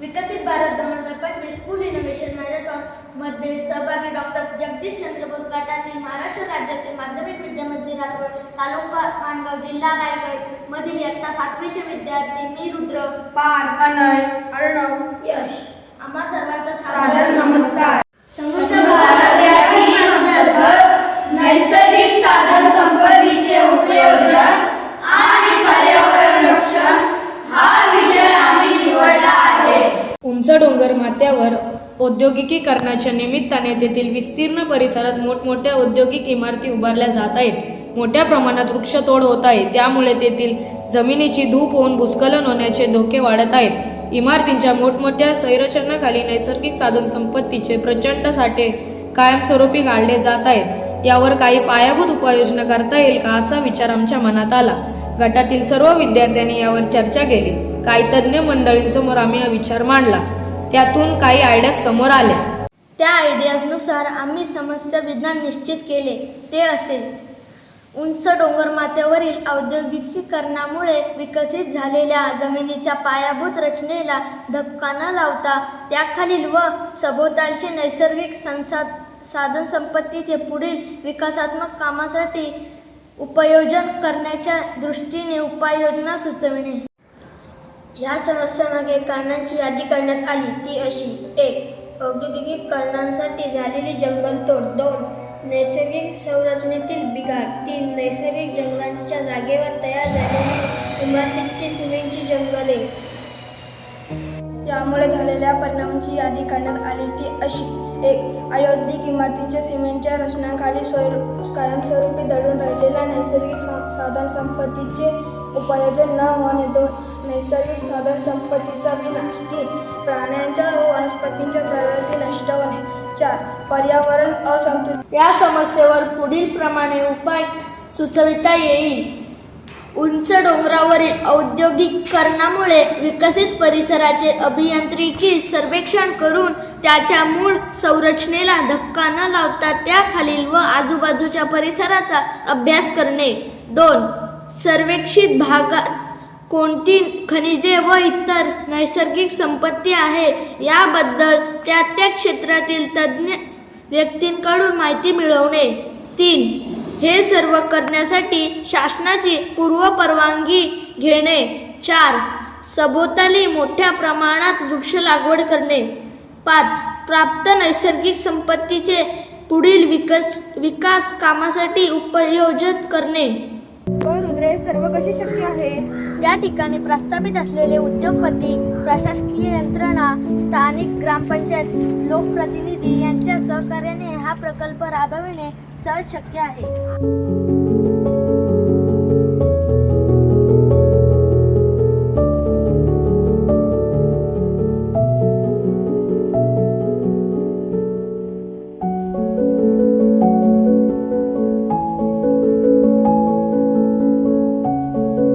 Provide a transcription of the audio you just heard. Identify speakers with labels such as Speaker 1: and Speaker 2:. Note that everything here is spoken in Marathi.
Speaker 1: विकसित भारत दोन हजार पंचवीस स्कूल इनोव्हेशन मॅरेथॉनमध्ये सहभागी डॉक्टर जगदीश चंद्र बोस गटातील महाराष्ट्र राज्यातील माध्यमिक विद्या मंदिर राठोड तालुका माणगाव जिल्हा रायगड मधील इयत्ता सातवीचे विद्यार्थी मी रुद्र
Speaker 2: पार अनय अर्णव
Speaker 1: यश. आम्हा सर्वांचा
Speaker 2: सादर नमस्कार
Speaker 1: समृद्ध भारत या theme अंतर्गत
Speaker 2: नैसर्गिक साधन संपत्तीचे उपयोजन आणि पर्यावरण रक्षण हा विषय आम्ही निवडला आहे
Speaker 3: उंच डोंगर माथ्यावर औद्योगिकीकरणाच्या निमित्ताने तेथील विस्तीर्ण परिसरात मोठमोठ्या औद्योगिक इमारती उभारल्या जात आहेत. मोठ्या प्रमाणात वृक्षतोड होत आहे. त्यामुळे तेथील जमिनीची धूप होऊन भूस्खलन होण्याचे धोके वाढत आहेत. इमारतींच्या मोठमोठ्या संरचनाखाली नैसर्गिक साधन संपत्तीचे प्रचंड साठे कायमस्वरूपी गाळले जात आहेत. यावर काही पायाभूत उपाययोजना करता येईल का असा विचार आमच्या मनात आला. गटातील सर्व विद्यार्थ्यांनी यावर चर्चा केली. काही तज्ज्ञ मंडळींसमोर आम्ही हा विचार मांडला. त्यातून काही आयडियाज समोर आल्या
Speaker 1: त्या आयडियानुसार आम्ही समस्या विज्ञान निश्चित केले ते असे. उंच डोंगरमाथ्यावरील औद्योगिकीकरणामुळे विकसित झालेल्या जमिनीच्या पायाभूत रचनेला धक्का न लावता त्याखालील व सभोवतालची नैसर्गिक संसा साधनसंपत्तीचे पुढील विकासात्मक कामासाठी उपयोजन करण्याच्या दृष्टीने उपाययोजना सुचविणे. या समस्यामागे कारणांची यादी करण्यात आली. ती अशी. एक औद्योगिक कारणांसाठी झालेली जंगलतोड दोन नैसर्गिक संरचनेतील बिघाड. तीन नैसर्गिक जंगलांच्या जागेवर तयार झालेली इमारतीची सिमेंटची जंगले
Speaker 4: यामुळे झालेल्या परिणामांची यादी करण्यात आली. ती अशी. एक अयोध्यिक इमारतींच्या सिमेंटच्या रचनाखाली स्वरूप कायमस्वरूपी दडून राहिलेल्या नैसर्गिक सा- साधन संपत्तीचे उपयोजन न होणे. दोन नैसर्गिक साधन संपत्तीचा विनाश तीन प्राण्यांच्या व वनस्पतींच्या प्रगती नष्ट होणे. चार पर्यावरण असंतुलित.
Speaker 1: या समस्येवर पुढील प्रमाणे उपाय सुचविता येईल. उंच डोंगरावरील औद्योगिकरणामुळे विकसित परिसराचे अभियांत्रिकी सर्वेक्षण करून त्याच्या मूळ संरचनेला धक्का न लावता त्याखालील व आजूबाजूच्या परिसराचा अभ्यास करणे. दोन सर्वेक्षित भागात कोणती खनिजे व इतर नैसर्गिक संपत्ती आहे याबद्दल त्या त्या क्षेत्रातील तज्ज्ञ व्यक्तींकडून माहिती मिळवणे. तीन हे सर्व करण्यासाठी शासनाची पूर्व परवानगी घेणे. चार सभोवताली मोठ्या प्रमाणात वृक्ष लागवड करणे. पाच प्राप्त नैसर्गिक संपत्तीचे पुढील विकस विकास कामासाठी उपयोजन करणे.
Speaker 4: सर्व कशी शक्य आहे?
Speaker 1: या ठिकाणी प्रस्थापित असलेले उद्योगपती प्रशासकीय यंत्रणा स्थानिक ग्रामपंचायत लोकप्रतिनिधी यांच्या सहकार्याने हा प्रकल्प राबविणे सहज शक्य आहे.